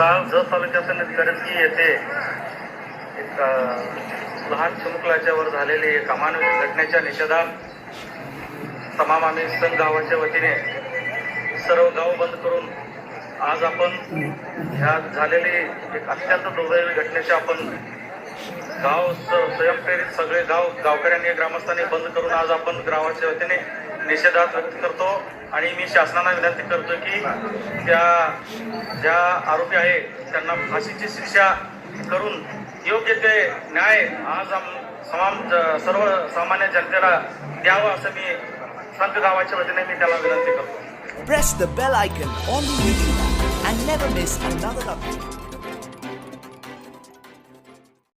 काल जत तालुक्यातील करंजी येथे एक लहान चिमुकलाच्यावर झालेले झालेली एक अमानवी घटनेच्या निषेधात तमाम आम्ही संघ गावाच्या वतीने सर्व गाव बंद करून आज आपण ह्या झालेली एक अत्यंत दुर्दैवी घटनेचे आपण गाव स्वयंप्रेरित सगळे गाव गावकऱ्यांनी ग्रामस्थांनी बंद करून आज आपण गावाच्या वतीने निषेधात व्यक्त करतो आणि मी शासनाला विनंती करतो की त्या ज्या आरोपी आहे त्यांना फाशीची शिक्षा करून योग्य ते न्याय आज आम समान सर्व सामान्य जनतेला द्यावं असं मी संत गावाच्या वतीने मी त्याला विनंती करतो Press the bell icon on the YouTube and never miss another update.